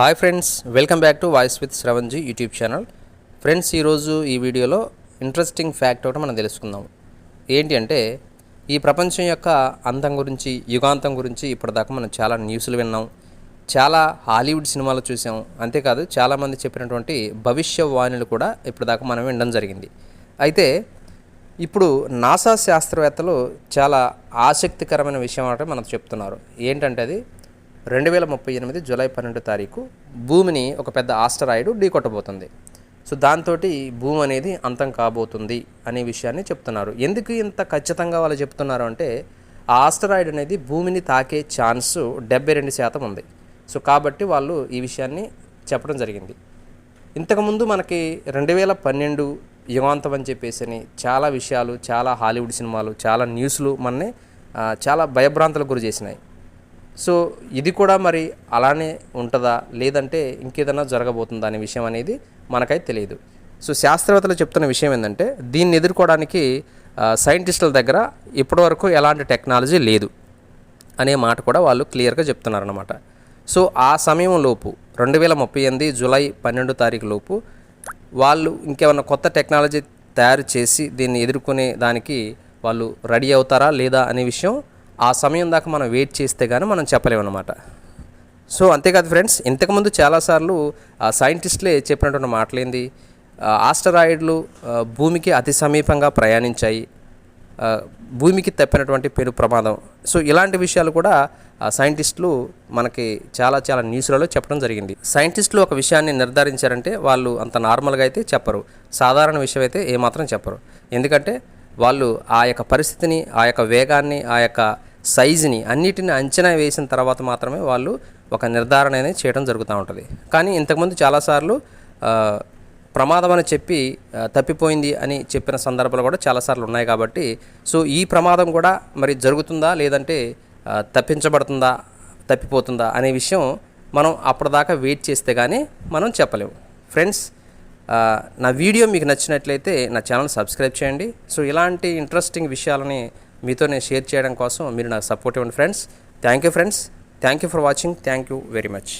Hi friends welcome back to voice with Shravanji YouTube channel friends ఈరోజు ఈ వీడియోలో interesting fact ఒకటి మనం తెలుసుకుందాం. ఏంటి అంటే ఈ ప్రపంచం యొక్క అంతం గురించి యుగాంతం గురించి ఇప్పటిదాకా మనం చాలా న్యూస్లు విన్నాం. చాలా హాలీవుడ్ సినిమాలు చూసాం. అంతేకాదు చాలామంది చెప్పినటువంటి భవిష్యవాణులు కూడా ఇప్పటిదాకా మనం వినడం జరిగింది. అయితే ఇప్పుడు నాసా శాస్త్రవేత్తలు చాలా ఆసక్తికరమైన విషయం అంటే మనకు చెప్తున్నారు. ఏంటంటే అది రెండు వేల ముప్పై ఎనిమిది జూలై పన్నెండు తారీఖు భూమిని ఒక పెద్ద ఆస్టరాయిడ్ ఢీకొట్టబోతుంది. సో దాంతో భూమి అనేది అంతం కాబోతుంది అనే విషయాన్ని చెప్తున్నారు. ఎందుకు ఇంత ఖచ్చితంగా వాళ్ళు చెప్తున్నారు అంటే ఆ ఆస్టరాయిడ్ అనేది భూమిని తాకే ఛాన్స్ డెబ్బై రెండు శాతం ఉంది. సో కాబట్టి వాళ్ళు ఈ విషయాన్ని చెప్పడం జరిగింది. ఇంతకుముందు మనకి రెండు వేల పన్నెండు యుగాంతం అని చెప్పేసి అని చాలా విషయాలు చాలా హాలీవుడ్ సినిమాలు చాలా న్యూస్లు మనని చాలా భయభ్రాంతలకు గురి చేసినాయి. సో ఇది కూడా మరి అలానే ఉంటుందా? లేదంటే ఇంకేదైనా జరగబోతుందా అనే విషయం అనేది మనకైతే తెలియదు. సో శాస్త్రవేత్తలు చెప్తున్న విషయం ఏంటంటే దీన్ని ఎదుర్కోవడానికి సైంటిస్టుల దగ్గర ఇప్పటివరకు ఎలాంటి టెక్నాలజీ లేదు అనే మాట కూడా వాళ్ళు క్లియర్గా చెప్తున్నారన్నమాట. సో ఆ సమయంలోపు రెండు వేల ముప్పై ఎనిమిది జూలై పన్నెండు తారీఖు లోపు వాళ్ళు ఇంకేమైనా కొత్త టెక్నాలజీ తయారు చేసి దీన్ని ఎదుర్కొనే దానికి వాళ్ళు రెడీ అవుతారా లేదా అనే విషయం ఆ సమయం దాకా మనం వెయిట్ చేస్తే కానీ మనం చెప్పలేమన్నమాట సో అంతేకాదు ఫ్రెండ్స్ ఇంతకుముందు చాలాసార్లు సైంటిస్టులే చెప్పినటువంటి మాటలేంది? ఆస్టరాయిడ్లు భూమికి అతి సమీపంగా ప్రయాణించాయి. భూమికి తప్పినటువంటి పెను ప్రమాదం. సో ఇలాంటి విషయాలు కూడా సైంటిస్టులు మనకి చాలా చాలా న్యూస్లలో చెప్పడం జరిగింది. సైంటిస్టులు ఒక విషయాన్ని నిర్ధారించారంటే వాళ్ళు అంత నార్మల్గా అయితే చెప్పరు. సాధారణ విషయం అయితే ఏమాత్రం చెప్పరు. ఎందుకంటే వాళ్ళు ఆ యొక్క పరిస్థితిని ఆ యొక్క వేగాన్ని ఆ యొక్క సైజుని అన్నిటిని అంచనా వేసిన తర్వాత మాత్రమే వాళ్ళు ఒక నిర్ధారణ అనేది చేయడం జరుగుతూ ఉంటుంది. కానీ ఇంతకుముందు చాలాసార్లు ప్రమాదం అని చెప్పి తప్పిపోయింది అని చెప్పిన సందర్భాలు కూడా చాలాసార్లు ఉన్నాయి కాబట్టి సో ఈ ప్రమాదం కూడా మరి జరుగుతుందా? లేదంటే తప్పించబడుతుందా? తప్పిపోతుందా? అనే విషయం మనం అప్పటిదాకా వెయిట్ చేస్తే కానీ మనం చెప్పలేము. ఫ్రెండ్స్ నా వీడియో మీకు నచ్చినట్లయితే నా ఛానల్ సబ్స్క్రైబ్ చేయండి. సో ఇలాంటి ఇంట్రెస్టింగ్ విషయాలని మీతో నేను షేర్ చేయడం కోసం మీరు నాకు సపోర్ట్ ఇవ్వండి friends thank you friends thank you for watching thank you very much